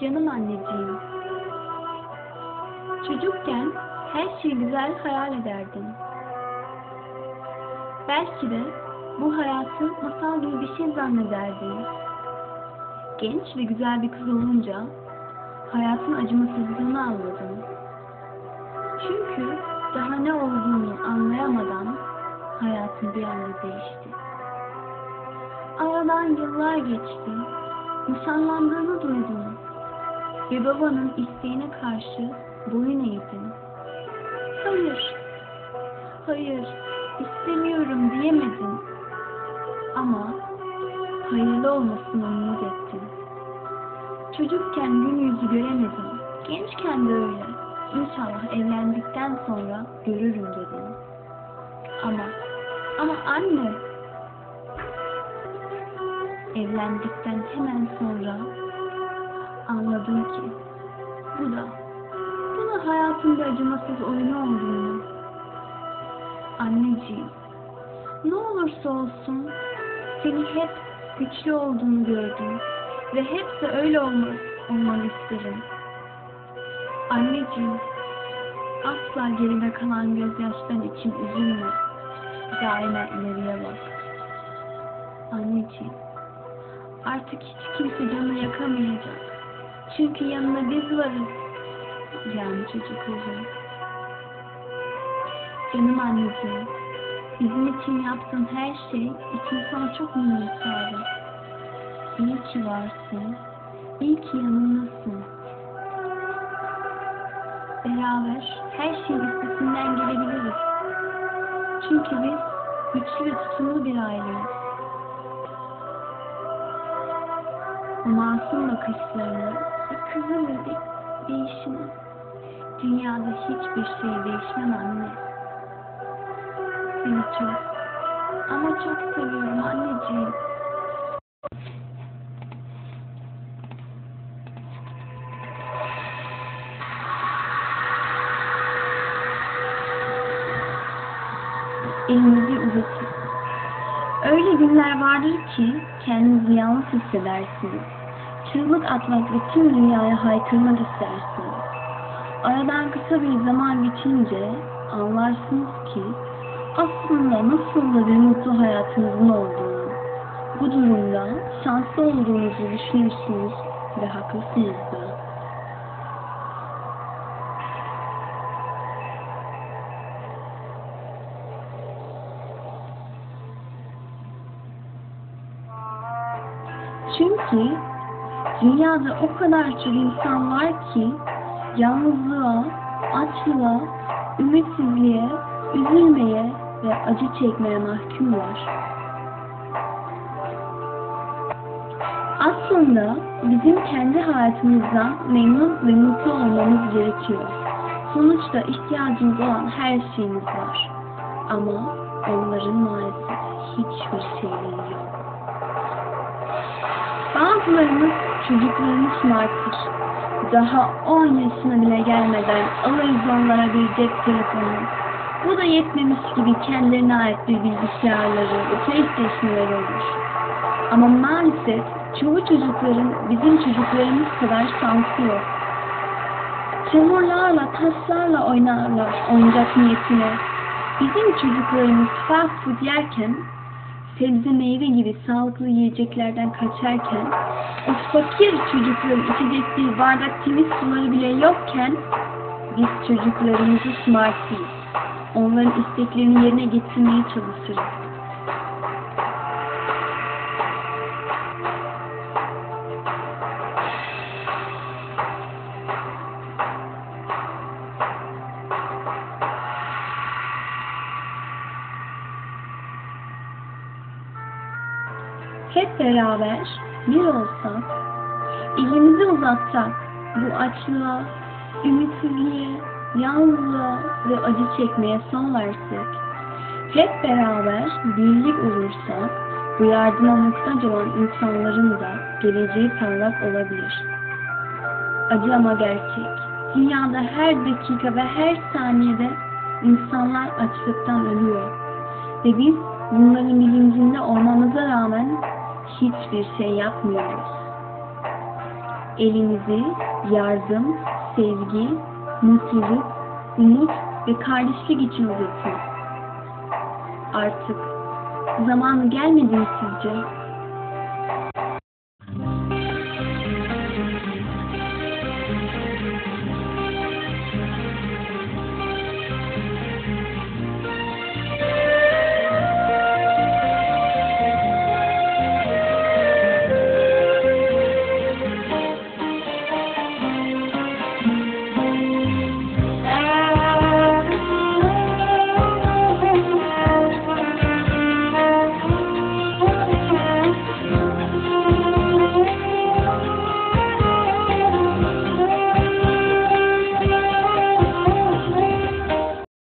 Canım anneciğim. Çocukken her şeyi güzel hayal ederdim. Belki de bu hayatı masal gibi bir şey zannederdim. Genç ve güzel bir kız olunca hayatın acımasızlığını anladım. Çünkü daha ne olduğunu anlayamadan hayatım bir anda değişti. Aradan yıllar geçti. Nişanlandığını duydum. Ve babanın isteğine karşı boyun eğdim. Hayır, hayır, istemiyorum diyemedim. Ama hayırlı olmasını umut ettim. Çocukken gün yüzü göremedim. Gençken de öyle. İnşallah evlendikten sonra görürüm dedim. Ama, ama anne, evlendikten hemen sonra anladım ki bu da, bu da hayatın acımasız oyunu olduğunu. Anneciğim, ne olursa olsun seni hep güçlü olduğunu gördüm ve hep de öyle olmak, olmanı isterim. Anneciğim, asla geride kalan gözyaşların için üzülme. Daima ileriye bak. Anneciğim, artık hiç kimse canını yakamayacak. Çünkü yanına biz varız. Yani çocuklarım. Canım anneciğim, bizim için yaptığın her şey için sana çok minnettarım. İyi ki varsın. İyi ki yanımdasın. Beraber her şeyin üstesinden gelebiliriz. Çünkü biz güçlü ve tutumlu bir aileyiz. Masum bakışlarını bir değişini. Dünyada hiçbir şey değişmem anne. Seni çok ama çok seviyorum anneciğim. Elinizi uzatın. Öyle günler vardır ki kendinizi yalnız hissedersiniz. Çığlık atmak ve tüm dünyaya haykırmak istersiniz. Aradan kısa bir zaman geçince anlarsınız ki aslında nasıl da bir mutlu hayatınızın olduğunu. Bu durumda şanslı olduğunuzu düşünürsünüz ve haklısınız da. Çünkü dünyada o kadar çok insan var ki yalnızlığa, açlığa, ümitsizliğe, üzülmeye ve acı çekmeye mahkumlar. Aslında bizim kendi hayatımızdan memnun ve mutlu olmamız gerekiyor. Sonuçta ihtiyacımız olan her şeyimiz var. Ama onların maalesef hiçbir şeyleri yok. Bazılarımız çocuklarını şımartır. Daha 10 yaşına bile gelmeden alırız onlara bir cep telefonu. Bu da yetmemiş gibi kendilerine ait bir bilgisayarları ve PlayStation'ları olur. Ama maalesef çoğu çocukların bizim çocuklarımız kadar şansı yok. Çamurlarla, taşlarla oynarlar oyuncak niyetine. Bizim çocuklarımız fast food yerken sebze meyve gibi sağlıklı yiyeceklerden kaçarken, o fakir çocukların içecek bir bardak temiz suları bile yokken, biz çocuklarımızı şımartırız. Onların isteklerini yerine getirmeye çalışırız. Hep beraber bir olsak, elimizi uzatsak bu açlığa, ümitsizliğe, yalnızlığa ve acı çekmeye son versek, hep beraber birlik olursak, bu yardıma muhtaç olan insanların da geleceği parlak olabilir. Acı ama gerçek. Dünyada her dakika ve her saniyede insanlar açlıktan ölüyor. Ve biz bunların bilincinde olmamıza rağmen hiçbir şey yapmıyoruz. elinizi yardım, sevgi, mutluluk, umut ve kardeşlik için uzatın. Artık zamanı gelmedi mi sizce?